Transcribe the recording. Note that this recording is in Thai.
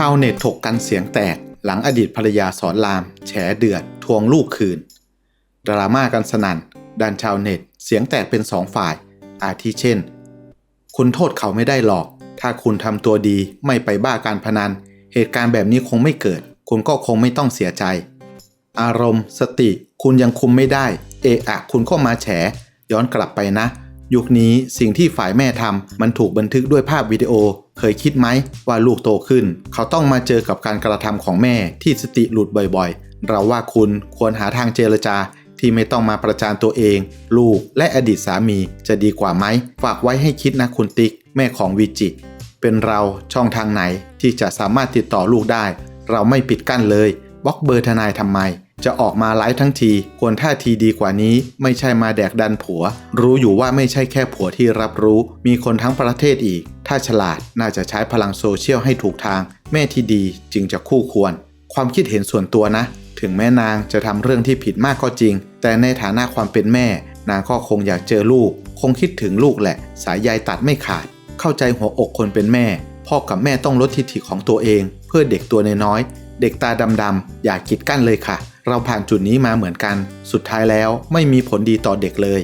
ชาวเน็ตถกกันเสียงแตก หลังอดีตภรรยาสอนราม แฉเดือด ทวงลูกคืน ดราม่ากันสนั่นด้านชาวเน็ต เสียงแตกเป็นสองฝ่าย อาทิเช่น คุณโทษเขาไม่ได้หรอก ถ้าคุณทำตัวดีไม่ไปบ้าการพนัน เหตุการณ์แบบนี้คงไม่เกิด คุณก็คงไม่ต้องเสียใจ อารมณ์ สติ คุณยังคุมไม่ได้ เอะอะ คุณก็มาแฉ ย้อนกลับไปนะ ยุคนี้สิ่งที่ฝ่ายแม่ทำมันถูกบันทึกด้วยภาพวิดีโอ เคยคิดไหมว่าลูกโตขึ้น เขาต้องมาเจอกับการกระทำของแม่ที่สติหลุดบ่อยๆ เราว่าคุณควรหาทางเจรจาที่ไม่ต้องมาประจานตัวเอง ลูกและอดีตสามีจะดีกว่าไหม ฝากไว้ให้คิดนะคุณติ๊ก แม่ของวิจิ เป็นเราช่องทางไหนที่จะสามารถติดต่อลูกได้ เราไม่ปิดกั้นเลยบล็อกเบอร์ทนายทำไม จะออกมาไลฟ์ทั้งที ควรท่าทีดีกว่านี้ ไม่ใช่มาแดกดันผัว รู้อยู่ว่าไม่ใช่แค่ผัวที่รับรู้ มีคนทั้งประเทศอีก ถ้าฉลาดน่าจะใช้พลังโซเชียลให้ถูกทาง แม่ที่ดีจึงจะคู่ควร ความคิดเห็นส่วนตัวนะ ถึงแม่นางจะทำเรื่องที่ผิดมากก็จริง แต่ในฐานะความเป็นแม่ นางก็คงอยากเจอลูก คงคิดถึงลูกแหละ สายใยตัดไม่ขาด เข้าใจหัวอกคนเป็นแม่ พ่อกับแม่ต้องลดทิฐิของตัวเอง เพื่อเด็กตัวน้อยเด็กตาดำๆอย่ากีดกั้นเลยค่ะเราผ่านจุดนี้มาเหมือนกัน สุดท้ายแล้วไม่มีผลดีต่อเด็กเลย